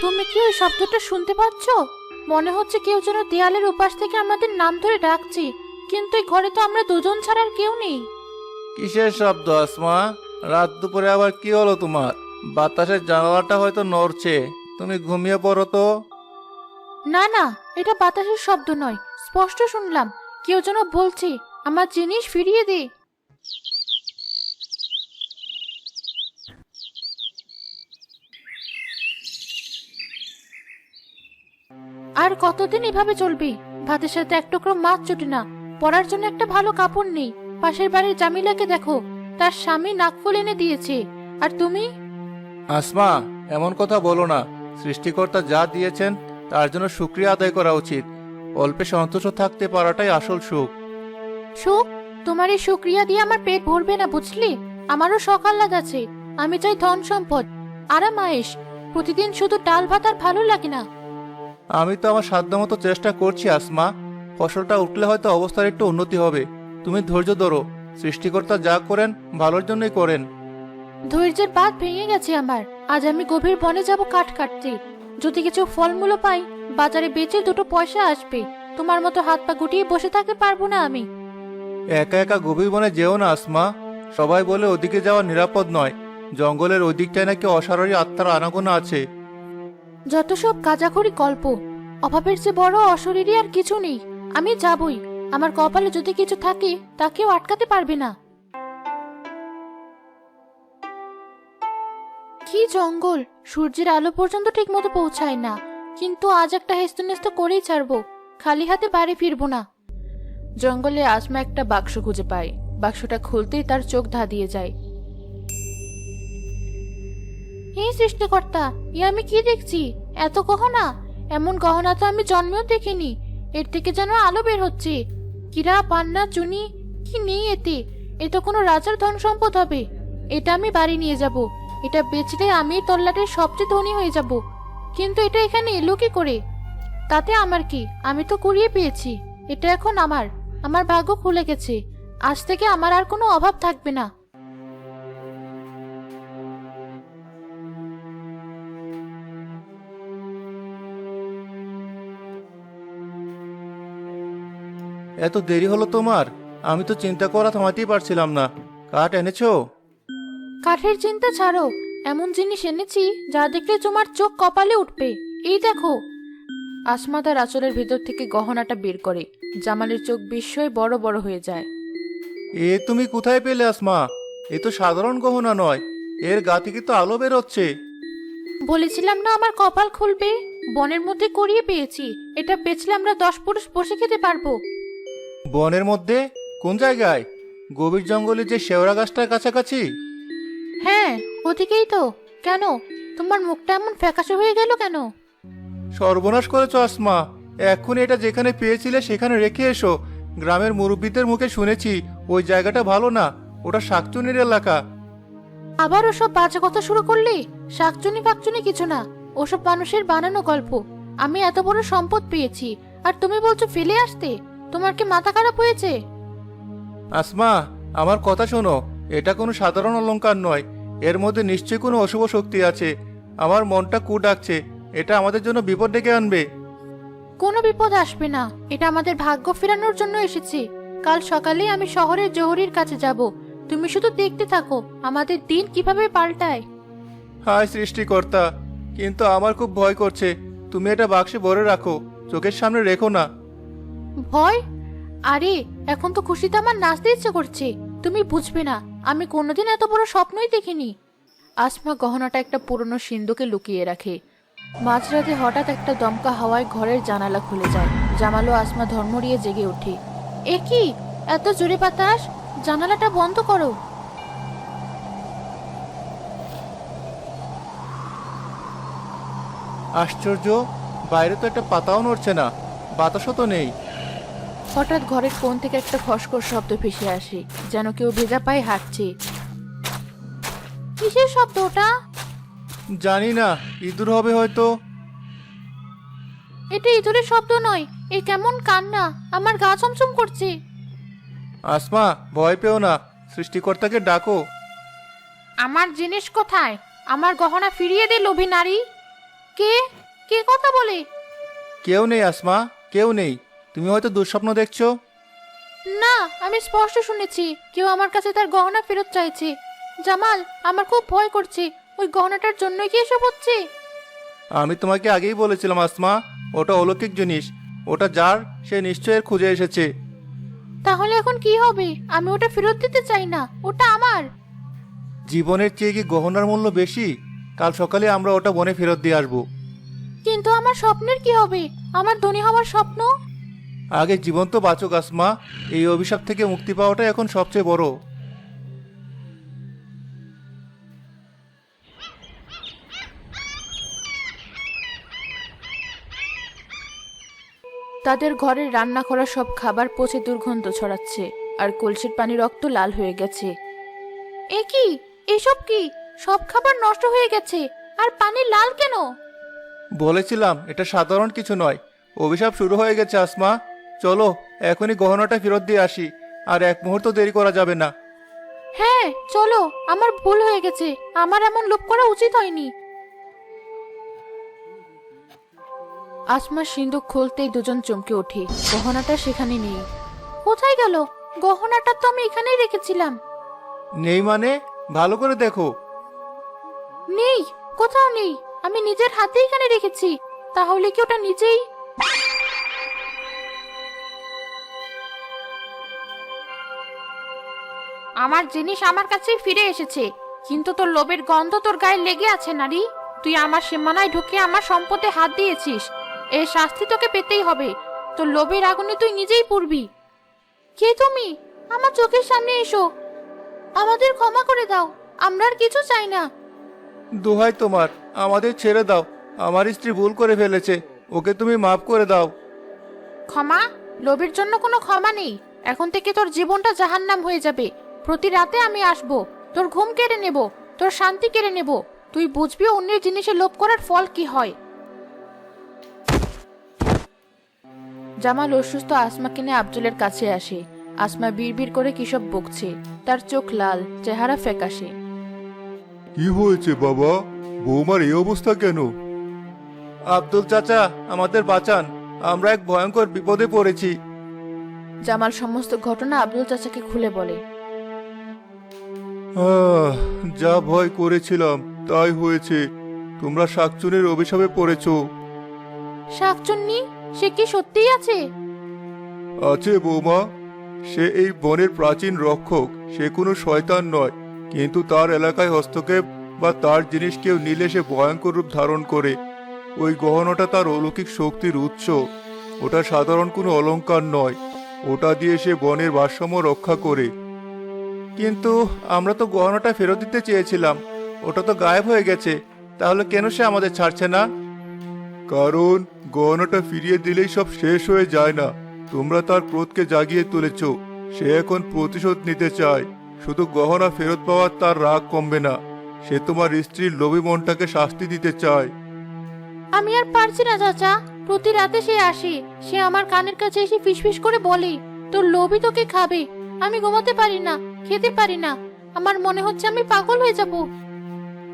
তুমি কি ওই শব্দটা শুনতে পাচ্ছ? মনে হচ্ছে কেউ যেন দেয়ালের উপাস থেকে আমাদের নাম ধরে ডাকছে কিন্তু এই ঘরে তো আমরা দুজন ছাড়া আর কেউ নেই। কিসের শব্দ আসমা? রাত দুপুরে আবার কি হলো তোমার? বাতাসের জানালাটা হয়তো নড়ছে তুমি ঘুমিয়ে পড়ো তো। না না এটা বাতাসের শব্দ নয় স্পষ্ট শুনলাম কেউ যেন বলছে আমার জিনিস ফিরিয়ে দে। আর কতদিন এভাবে চলবে? ভাতের সাথে এক টুকরো মাছ জুটে না। পরার জন্য একটা ভালো কাপড় নেই। পাশের বাড়ির জামিলাকে দেখো। তার স্বামী নাকফুল এনে দিয়েছে। আর তুমি? আসমা এমন কথা বলো না। সৃষ্টিকর্তা যা দিয়েছেন তার জন্য শুক্রিয়া আদায় করা উচিত। অল্পে সন্তুষ্ট থাকতে পারাটাই আসল সুখ। সুখ? তোমার এই শুক্রিয়া দিয়ে আমার পেট ভরবে না বুঝলি? আমারও শখ আহ্লাদ আছে আমি চাই ধন সম্পদ। আরাম আয়েশ। প্রতিদিন শুধু ডাল ভাত আর ভালো লাগে না। আমি তো আমার সাধ্যমতো চেষ্টা করছি আসমা। ফসলটা উঠলে হয়তো অবস্থার একটু উন্নতি হবে। তুমি ধৈর্য ধরো। সৃষ্টিকর্তা যা করেন ভালোর জন্যই করেন। ধৈর্যের বাঁধ ভেঙে গেছে আমার। আজ আমি গভীর বনে যাব কাঠ কাটতে। যদি কিছু ফলমূল পাই বাজারে বেচে দুটো পয়সা আসবে। তোমার মতো হাত পা গুটিয়ে বসে থাকতে পারব না আমি। একা একা গভীর বনে যেও না আসমা। সবাই বলে ওদিকে যাওয়া নিরাপদ নয়। জঙ্গলের ওই দিকটায় নাকি অসারী আত্মার আনাগোনা আছে। যত সব কাজাখড়ি গল্প, অভাবের চেয়ে বড় অশরীরই আর কিছু নেই। আমি যাবই। আমার কপালে যদি কিছু থাকে, তাকেও আটকাতে পারবে না। কি জঙ্গল! সূর্যের আলো পর্যন্ত ঠিক মতো পৌঁছায় না। কিন্তু আজ একটা হেস্তনেস্ত করেই ছাড়বো। খালি হাতে বাড়ি ফিরবো না। জঙ্গলে আসমা একটা বাক্স খুঁজে পায়। বাক্সটা খুলতেই তার চোখ ধাঁধিয়ে যায়। হে সৃষ্টিকর্তা, এ আমি কি দেখছি? এত গহনা? এমন গহনা তো আমি জন্মেও দেখিনি। এর থেকে যেন আলো বের হচ্ছে। কিরা, পান্না, চুনি, কি নেই এতে? এ তো কোনো রাজার ধন সম্পদ হবে। এটা আমি বাড়ি নিয়ে যাব। এটা বেচলে আমি তল্লাটের সবচেয়ে ধনী হয়ে যাব। কিন্তু এটা এখানে এলো কি করে? তাতে আমার কি? আমি তো কুড়িয়ে পেয়েছি। এটা এখন আমার। আমার ভাগ্য খুলে গেছে। আজ থেকে আমার আর কোনো অভাব থাকবে না। এত দেরি হলো তোমার? আমি তো চিন্তা করা থামাতেই পারছিলাম না। কাঠ এনেছো? কাঠের চিন্তা ছাড়ো। এমন জিনিস এনেছি যা দেখলে তোমার চোখ কপালে উঠবে। এই দেখো। আসমা তার আঁচলের ভিতর থেকে গহনাটা বের করে। জামালের চোখ বিস্ময়ে বড় বড় হয়ে যায়। এ তুমি কোথায় পেলে আসমা? এ তো সাধারণ গহনা নয়। এর গা থেকে তো আলো বেরোচ্ছে। বলেছিলাম না আমার কপাল খুলবে? বনের মধ্যে করিয়ে পেয়েছি। এটা বেচলে আমরা দশ পুরুষ বসে খেতে পারব। বনের মধ্যে? কোন জায়গায়? গভীর জঙ্গলে যে শেওড়া গাছটার কাছাকাছি? হ্যাঁ ওদিকেই তো। কেন? তোমার মুখটা এমন ফ্যাকাশে হয়ে গেল কেন? সর্বনাশ করেছ আসমা। এখন এটা যেখানে পেয়েছিলে সেখানে রেখে এসো। গ্রামের মুরব্বীদের মুখে শুনেছি ওই জায়গাটা ভালো না। ওটা শাকচুনির এলাকা। আবার ওসব বাজে কথা শুরু করলি? শাকচুনি ফাকচুনি কিছু না। ওসব মানুষের বানানো গল্প। আমি এত বড় সম্পদ পেয়েছি। আর তুমি বলছো ফেলে আসতে? তোমার কি মাথা খারাপ হয়েছে? আসমা আমার কথা শোনো। এটা কোনো সাধারণ অলঙ্কার নয়। এর মধ্যে নিশ্চয়ই কোনো অশুভ শক্তি আছে। আমার মনটা কু ডাকছে। এটা আমাদের জন্য বিপদ ডেকে আনবে। কোনো বিপদ আসবে না। এটা আমাদের ভাগ্য ফেরানোর জন্য এসেছি। কাল সকালে আমি শহরের জহুরির কাছে যাব। তুমি শুধু দেখতে থাকো। আমাদের দিন কীভাবে পাল্টায়? হায় সৃষ্টিকর্তা কিন্তু আমার খুব ভয় করছে। তুমি এটা বাক্সে ভরে রাখো। চোখের সামনে রেখো না। ভয়? আরে, এখন তো খুশিতে আমার নাচতে ইচ্ছে করছে। তুমি বুঝবে না, আমি কোনোদিন এত বড় স্বপ্নই দেখিনি। আসমা গহনাটা একটা পুরনো সিন্ধুকে লুকিয়ে রাখে। মাঝরাতে হঠাৎ একটা দমকা হাওয়ায় ঘরের জানালা খুলে যায়। জামালো আসমা ধর্মরিয়ে জেগে ওঠে। এ কি? এত জোরে বাতাস? জানালাটা বন্ধ করো। আশ্চর্য, বাইরে তো একটা পাতাও নড়ছে না। বাতাসও তো নেই। হঠাৎ ঘরের কোণ থেকে একটা খসখস শব্দ ভেসে আসে যেন কেউ ভেজা পায়ে হাঁটছে। কিসের শব্দ ওটা? জানি না ইঁদুর হবে হয়তো। এটা ইঁদুরের শব্দ নয় এ কেমন কান্না আমার গা ছমছম করছে। আসমা ভয় পেও না সৃষ্টিকর্তাকে ডাকো। আমার জিনিস কোথায়? আমার গহনা ফিরিয়ে দে লোভী নারী। কে? কে কথা বলে? কেউ নেই আসমা কেউ নেই। তুমি হয়তো দুঃস্বপ্ন দেখছ। না আমি স্পষ্ট শুনেছি কেউ আমার কাছে তার গহনা ফেরত চাইছে। জামাল আমার খুব ভয় করছে ওই গহনাটার জন্যই কি এসব হচ্ছে? আমি তোমাকে আগেই বলেছিলাম আসমা ওটা অলৌকিক জিনিস ওটা যার সে নিশ্চয় এর খুঁজে এসেছে। তাহলে এখন কি হবে? আমি ওটা ফেরত দিতে চাই না ওটা আমার। জীবনের চেয়ে কি গহনার মূল্য বেশি? কাল সকালে আমরা ওটা বনে ফেরত দিয়ে আসব। কিন্তু আমার স্বপ্নের কি হবে? আমার ধনী হওয়ার স্বপ্ন? আগে জীবন্ত বাচক আসমা এই অভিশাপ থেকে মুক্তি পাওয়াটা এখন সবচেয়ে বড়। তাদের ঘরের রান্না করা সব খাবার পচে দুর্গন্ধ ছড়াচ্ছে আর কলসির পানি রক্ত লাল হয়ে গেছে। এ কি? এসব কি? সব খাবার নষ্ট হয়ে গেছে আর পানি লাল কেন? বলেছিলাম এটা সাধারণ কিছু নয়। অভিশাপ শুরু হয়ে গেছে আসমা। চলো এখনই গহনাটা ফেরত দিয়ে আসি। আর এক মুহূর্ত দেরি করা যাবে না। হ্যাঁ চলো আমার ভুল হয়ে গেছে। আমার এমন লোভ করা উচিত হয়নি। আসমা সিন্ধুক খুলতেই দুজন চমকে ওঠে। গহনাটা সেখানে নেই। কোথায় গেল? গহনাটা তো আমি এখানেই রেখেছিলাম। নেই মানে? ভালো করে দেখো। নেই কোথাও নেই। আমি নিজের হাতেই এখানে রেখেছি। তাহলে কি ওটা নিজেই আমার জিনিস আমার কাছেই ফিরে এসেছে কিন্তু তোর লোভের গন্ধ তোর গায়ে লেগে আছে নারী। তুই আমার সীমানায় ঢুকে আমার সম্পদে হাত দিয়েছিস। এর শাস্তি তোকে পেতেই হবে। তোর লোভের আগুনে তুই নিজেই পড়বি। কে তুমি? আমার চোখের সামনে এসো। আমাদের ক্ষমা করে দাও। আমরা আর কিছু চাই না। দোহাই তোমার। আমাদের ছেড়ে দাও। আমার স্ত্রী ভুল করে ফেলেছে। ওকে তুমি মাফ করে দাও। ক্ষমা? লোভের জন্য কোনো ক্ষমা নেই। এখন থেকে তোর জীবনটা জাহান্নাম হয়ে যাবে। প্রতি রাতে আমি আসব। তোর ঘুম কেড়ে নেব। তোর শান্তি কেড়ে নেব। তুই বুঝবি অন্যের জিনিসে লোভ করার ফল কি হয়। জামাল অসুস্থ আসমাকে কিনে আব্দুলের কাছে আসে। আসমা বিড়বিড় করে কিসব বকছে। তার চোখ লাল চেহারা ফ্যাকাশে। কি হয়েছে বাবা? বৌমার এই অবস্থা কেন? আব্দুল চাচা আমাদের বাঁচান। আমরা এক ভয়ঙ্কর বিপদে পড়েছি। জামাল সমস্ত ঘটনা আব্দুল চাচাকে খুলে বলে। আহ, যা ভয় করেছিলাম তাই হয়েছে। তোমরা শাকচুনের অভিশাপে পড়েছো। শাকচুন্নি সে কি সত্যিই আছে? আছে বৌমা। সে এই বনের প্রাচীন রক্ষক সে কোনো শয়তান নয়। কিন্তু তার এলাকায় হস্তক্ষেপ বা তার জিনিস কেউ নিলে সে ভয়ঙ্কর রূপ ধারণ করে। ওই গহনাটা তার অলৌকিক শক্তির উৎস। ওটা সাধারণ কোনো অলংকার নয়। ওটা দিয়ে সে বনের ভারসাম্য রক্ষা করে। কিন্তু আমরা তো গহনাটা ফেরত দিতে চেয়েছিলাম। ওটা তো গায়েব হয়ে গেছে। তাহলে কেন সে আমাদের ছাড়ছে না? কারণ গহনাটা ফিরিয়ে দিলেই সব শেষ হয়ে যায় না। তোমরা তার ক্রোধকে জাগিয়ে তুলেছ। সে এখন প্রতিশোধ নিতে চায়। শুধু গহনা ফেরত পাওয়ার তার রাগ কমবে না। সে তোমার স্ত্রীর লোভী মনটাকে শাস্তি দিতে চায়। আমি আর পারছি না, চাচা। প্রতি রাতে সে আসে। সে আমার কানের কাছে এসে ফিসফিস করে বলে, তোর লোভই তোকে খাবে। আমি ঘুমাতে পারি না খেতে পারি না। আমার মনে হচ্ছে আমি পাগল হয়ে যাব।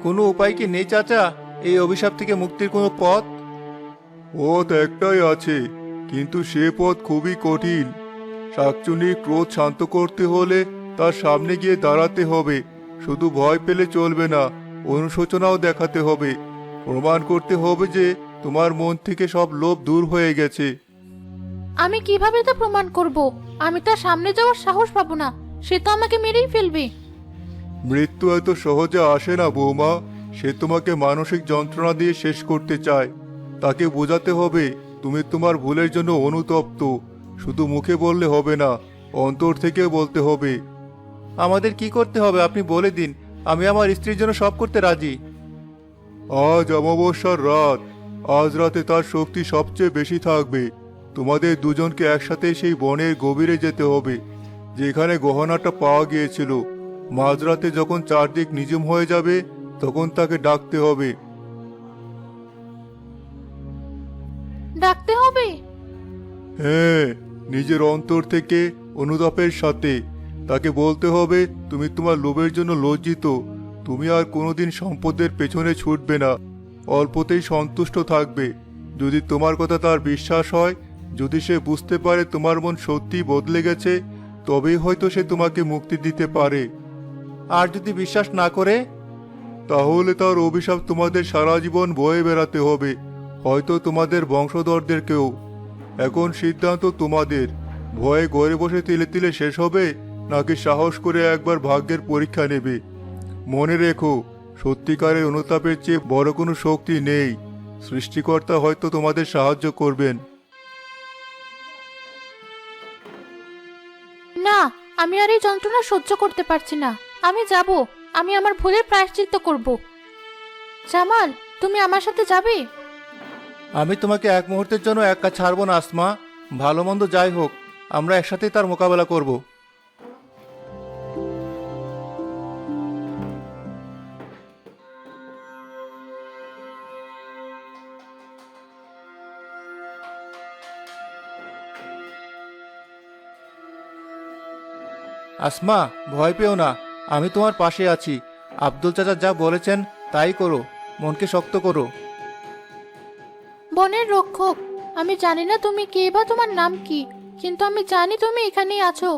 কোনো উপায় কি নেই চাচা? এই অভিশাপ থেকে মুক্তির কোনো পথ? পথ একটাই আছে কিন্তু সে পথ খুবই কঠিন। শাকচুনির ক্রোধ শান্ত করতে হলে তার সামনে গিয়ে দাঁড়াতে হবে। শুধু ভয় পেলে চলবে না অনুশোচনাও দেখাতে হবে। প্রমাণ করতে হবে যে তোমার মন থেকে সব লোভ দূর হয়ে গেছে। আমি কীভাবে তা প্রমাণ করব? আমি তার সামনে যাওয়ার সাহস পাবো না। সে তো আমাকে মেরেই ফেলবে। মৃত্যু এত সহজে আসে না বৌমা। সে তোমাকে মানসিক যন্ত্রণা দিয়ে শেষ করতে চায়। তাকে বোঝাতে হবে তুমি তোমার ভুলের জন্য অনুতপ্ত। শুধু মুখে বললে হবে না অন্তর থেকে বলতে হবে। আমাদের কি করতে হবে আপনি বলে দিন। আমি আমার স্ত্রীর জন্য সব করতে রাজি। আজ অমাবস্যার রাত। আজ রাতে তার শক্তি সবচেয়ে বেশি থাকবে। তোমাদের দুজনকে একসাথে সেই বনের গভীরে যেতে হবে যেখানে গহনাটা পাওয়া গিয়েছিল। মাঝরাতে যখন চারদিক নিজুম হয়ে যাবে তখন তাকে ডাকতে হবে। ডাকতে হবে? হ্যাঁ নিজের অন্তর থেকে অনুতাপের সাথে। তাকে বলতে হবে তুমি তোমার লোভের জন্য লজ্জিত। তুমি আর কোনোদিন সম্পদের পেছনে ছুটবে না। অল্পতেই সন্তুষ্ট থাকবে। যদি তোমার কথা তার বিশ্বাস হয় যদি সে বুঝতে পারে তোমার মন সত্যিই বদলে গেছে, তবেই হয়তো সে তোমাকে মুক্তি দিতে পারে। আর যদি বিশ্বাস না করে? তাহলে তার অভিশাপ তোমাদের সারা জীবন বয়ে বেড়াতে হবে, হয়তো তোমাদের বংশধরদের কেউ। এখন সিদ্ধান্ত তোমাদের। ভয়ে গড়ে বসে তিলে তিলে শেষ হবে, নাকি সাহস করে একবার ভাগ্যের পরীক্ষা নেবে? মনে রেখো, সত্যিকারের অনুতাপের চেয়ে বড় কোনো শক্তি নেই। সৃষ্টিকর্তা হয়তো তোমাদের সাহায্য করবেন। আমি আর এই যন্ত্রণা সহ্য করতে পারছি না। আমি যাব। আমি আমার ভুলের প্রায়শ্চিত্ত করব। জামাল, তুমি আমার সাথে যাবে? আমি তোমাকে এক মুহূর্তের জন্য একা ছাড়বো না, আসমা। ভালো মন্দ যাই হোক, আমরা একসাথেই তার মোকাবেলা করব। আসমা, ভয় পেও না, আমি তোমার পাশে আছি। আব্দুল চাচা যা বলেছেন তাই করো, মনকে শক্ত করো। বনের রক্ষক, আমি জানি না তুমি কে বা তোমার নাম কি, কিন্তু আমি জানি তুমি এখানেই আছো।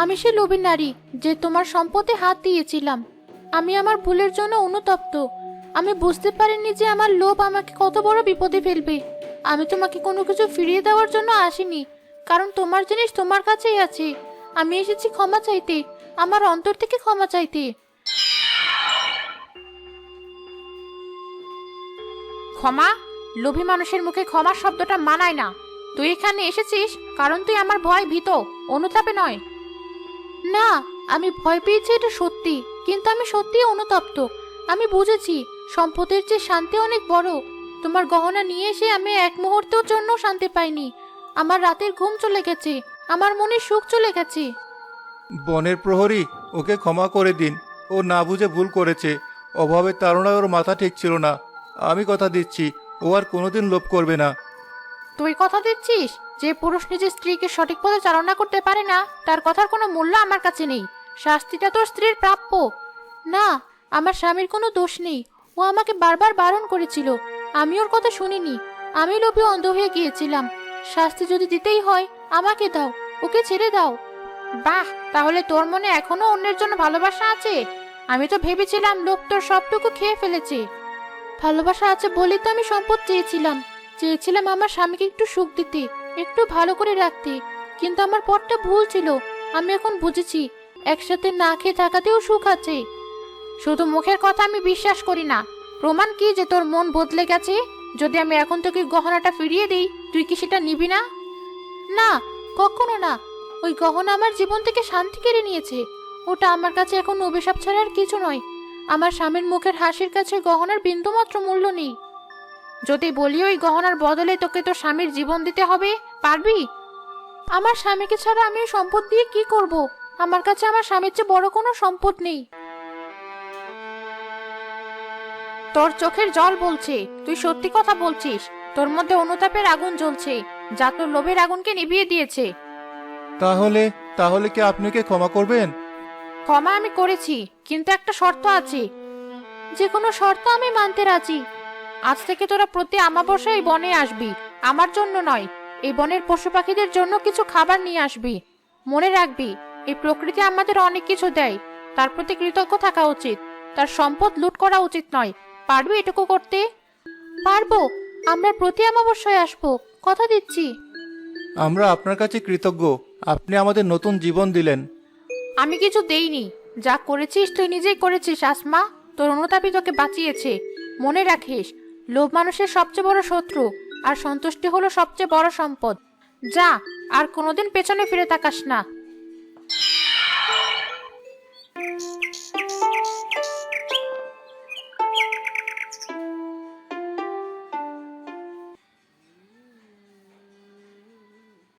আমি সে লোভী নারী যে তোমার সম্পদে হাত দিয়েছিলাম। আমি আমার ভুলের জন্য অনুতপ্ত। আমি বুঝতে পারিনি যে আমার লোভ আমাকে কত বড় বিপদে ফেলবে। আমি তোমাকে কোনো কিছু ফিরিয়ে দেওয়ার জন্য আসিনি, কারণ তোমার জিনিস তোমার কাছেই আছে। আমি এসেছি ক্ষমা চাইতে। আমার অন্তর থেকে ক্ষমা চাইতে। ক্ষমা? লোভী মানুষের মুখে ক্ষমা শব্দটা মানায় না। তুই এখানে এসেছিস কারণ তুই আমার ভয় ভীত অনুতাপে নয়। না আমি ভয় পেয়েছি এটা সত্যি কিন্তু আমি সত্যিই অনুতপ্ত। আমি বুঝেছি সম্পদের চেয়ে শান্তি অনেক বড়। তোমার গহনা নিয়ে এসে আমি এক মুহূর্তের জন্য শান্তি পাইনি। আমার রাতের ঘুম চলে গেছে। আমার মনে সুখ চলে গেছে। বনের প্রহরী ওকে ক্ষমা করে দিন। ও না বুঝে ভুল করেছে। অভাবের তাড়নায় ওর মাথা ঠিক ছিল না। আমি কথা দিচ্ছি ও আর কোনোদিন লোভ করবে না। তুই কথা দিচ্ছিস? যে পুরুষ নিজের স্ত্রীকে সঠিক পথে চালনা করতে পারে না তার কথার কোনো মূল্য আমার কাছে নেই। শাস্তিটা তোর স্ত্রীর প্রাপ্য। না আমার স্বামীর কোনো দোষ নেই। ও আমাকে বারবার বারণ করেছিল। আমি ওর কথা শুনিনি। আমি লোভে অন্ধ হয়ে গিয়েছিলাম। শাস্তি যদি দিতেই হয় আমাকে দাও, ওকে ছেড়ে দাও। বাহ, তাহলে তোর মনে এখনও অন্যের জন্য ভালোবাসা আছে? আমি তো ভেবেছিলাম লোক তোর সবটুকু খেয়ে ফেলেছে। ভালোবাসা আছে বলেই তো আমি সম্পদ চেয়েছিলাম। চেয়েছিলাম আমার স্বামীকে একটু সুখ দিতে, একটু ভালো করে রাখতে। কিন্তু আমার পথটা ভুল ছিল, আমি এখন বুঝেছি, একসাথে না খেয়ে থাকাতেও সুখ আছে। শুধু মুখের কথা আমি বিশ্বাস করি না। প্রমাণ কি যে তোর মন বদলে গেছে? যদি আমি এখন তোকে গহনাটা ফিরিয়ে দিই, তুই কি সেটা নিবি না? না, কখনো না। ওই গহনা আমার জীবন থেকে শান্তি কেড়ে নিয়েছে। ওটা আমার কাছে এখন অভিশাপ ছাড়া আর কিছু নয়। আমার স্বামীর মুখের হাসির কাছে গহনার বিন্দুমাত্র মূল্য নেই। যদি বলি ওই গহনার বদলে তোকে তোর স্বামীর জীবন দিতে হবে, পারবি? আমার স্বামীকে ছাড়া আমি সম্পদ দিয়ে কি করব? আমার কাছে আমার স্বামীর চেয়ে বড় কোনো সম্পদ নেই। তোর চোখের জল বলছে, তুই সত্যি কথা বলছিস। তোর মধ্যে অনুতাপের আগুন জ্বলছে। যা তোর লোভের আগুনকে নিভিয়ে দিয়েছে। তাহলে তাহলে কি আপনাকে ক্ষমা করবেন? ক্ষমা আমি করেছি কিন্তু একটা শর্ত আছে। যে কোনো শর্ত আমি মানতে রাজি। আজ থেকে তোরা প্রতি আমাবস্যায় এই বনে আসবি। আমার জন্য নয় এই বনের পশু পাখিদের জন্য কিছু খাবার নিয়ে আসবি। মনে রাখবি এই প্রকৃতি আমাদের অনেক কিছু দেয়। তার প্রতি কৃতজ্ঞ থাকা উচিত। তার সম্পদ লুট করা উচিত নয়। পারবি এটুকু করতে? পারব। আমরা প্রতি আমাবস্যায় আসব। কথা দিচ্ছি। আমরা আপনার কাছে কৃতজ্ঞ। আপনি আমাদের নতুন জীবন দিলেন। আমি কিছু দেইনি। যা করেছিস তুই নিজেই করেছিস আসমা। তোর অনুতাপই তোকে বাঁচিয়েছে। মনে রাখিস লোভ মানুষের সবচেয়ে বড় শত্রু আর সন্তুষ্টি হলো সবচেয়ে বড় সম্পদ। যা আর কোনোদিন পেছনে ফিরে তাকাস না।